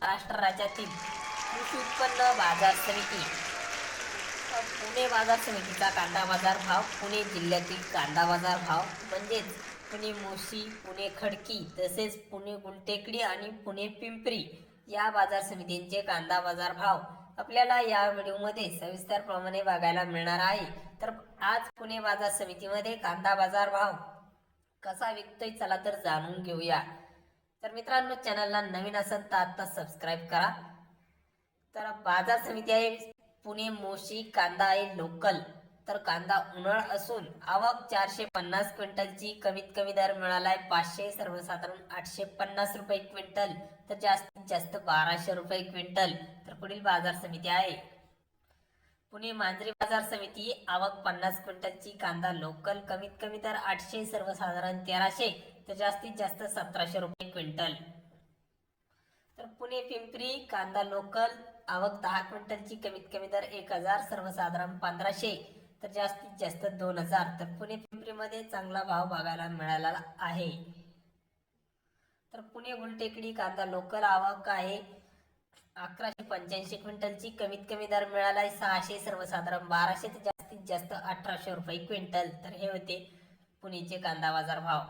महाराष्ट्र राज्यातील कृषी उत्पन्न बाजार समिती पुणे बाजार समितीचा कांदा बाजार भाव पुणे जिल्ह्यातील कांदा बाजार भाव म्हणजेच पुणे मोशी पुणे खडकी तसेच पुणे गुलटेकडी आणि पुणे पिंपरी या बाजार समितींचे कांदा बाजार भाव आपल्याला या व्हिडिओमध्ये सविस्तरप्रमाणे बघायला मिळणार आहे. तर आज पुणे बाजार समितीमध्ये कांदा बाजार भाव कसा विकतोय चला तर जाणून घेऊया. तर मित्रांनो चॅनलला नवीन असेल तर आता सबस्क्राईब करा. तर बाजार समिती आहे पुणे मोशी कांदा आहे लोकल तर कांदा उन्हाळ असून आवक चारशे पन्नास क्विंटलची कमीत कमी दर मिळाला आहे पाचशे सर्वसाधारण आठशे पन्नास रुपये क्विंटल. तर जास्तीत जास्त बाराशे रुपये क्विंटल. तर पुढील बाजार समिती आहे. पुणे मांजरी बाजार समिती आवक पन्नास क्विंटलची कांदा लोकल कमीत कमी दर आठशे सर्वसाधारण तेराशे. तर जास्तीत जास्त सतराशे रुपये क्विंटल. तर पुणे पिंपरी कांदा लोकल आवक दहा क्विंटलची कमीत कमी दर एक हजार सर्वसाधारण पंधराशे तर जास्तीत जास्त दोन हजार. तर पुणे पिंपरीमध्ये चांगला भाव बघायला मिळाला आहे. तर पुणे गुलटेकडी कांदा लोकल आवक आहे अकराशे पंच्याऐंशी क्विंटलची कमीत कमी दर मिळाला आहे सहाशे सर्वसाधारण बाराशे ते जास्तीत जास्त अठराशे रुपये क्विंटल. तर हे होते पुणेचे कांदा बाजार भाव.